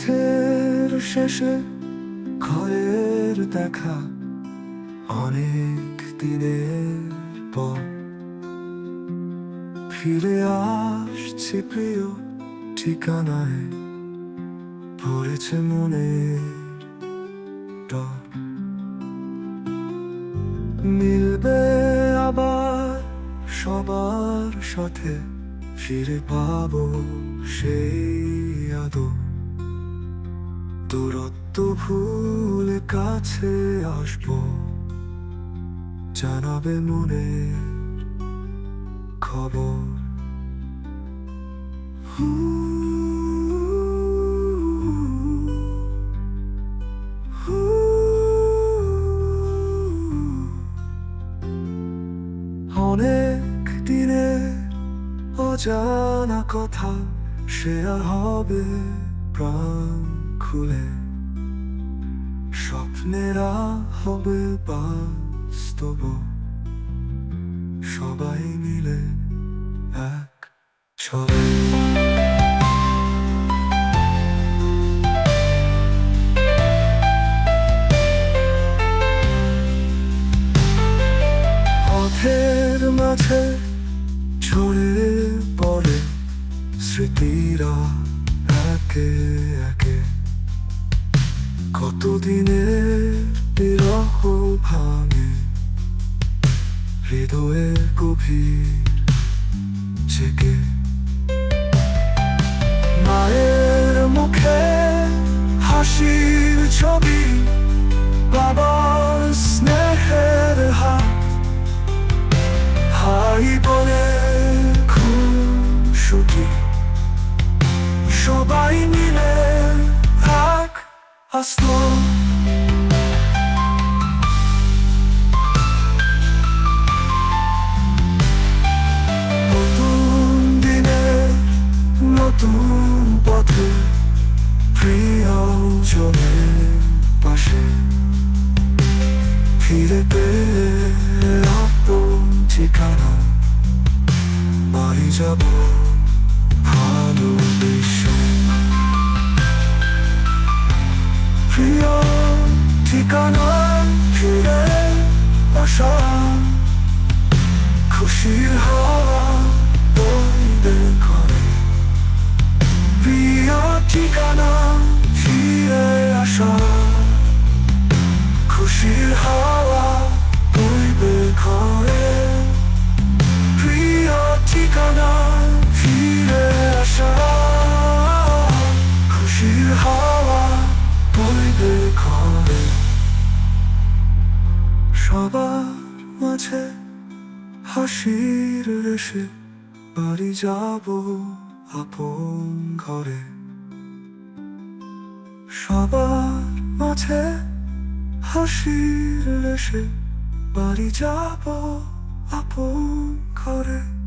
পথের শেষে ঘরের দেখা অনেক দিনের পর। ফিরে আসছি প্রিয় ঠিকানায়, পড়েছে ডর। মিলবে আবার সবার সাথে, ফিরে পাবো সেই আদর। দূরত্ব ভুলে কাছে আসব জানাবে মনে খবর। অনেক দিনে অজানা কথা শেয়ার হবে প্রাণ খুলে স্বপ্নেরা হবে বাস্তব। সবাই মিলে এক ছলে একে একে কতদিনের বিরহ ভাঙে? হৃদয়ের গভীর আস্ত নতুন দিনে নতুন পথে প্রিয় পাশে ফিরে পেয়ে আপন ঠিকানা বাড়ি যাব। ঠিকানা ফিরে আসা। খুশির হাওয়া মাঝে হাসির রেশে বাড়ি যাব আপন ঘরে। সবার মাঝে হাসির রেশে বাড়ি যাব আপন ঘরে।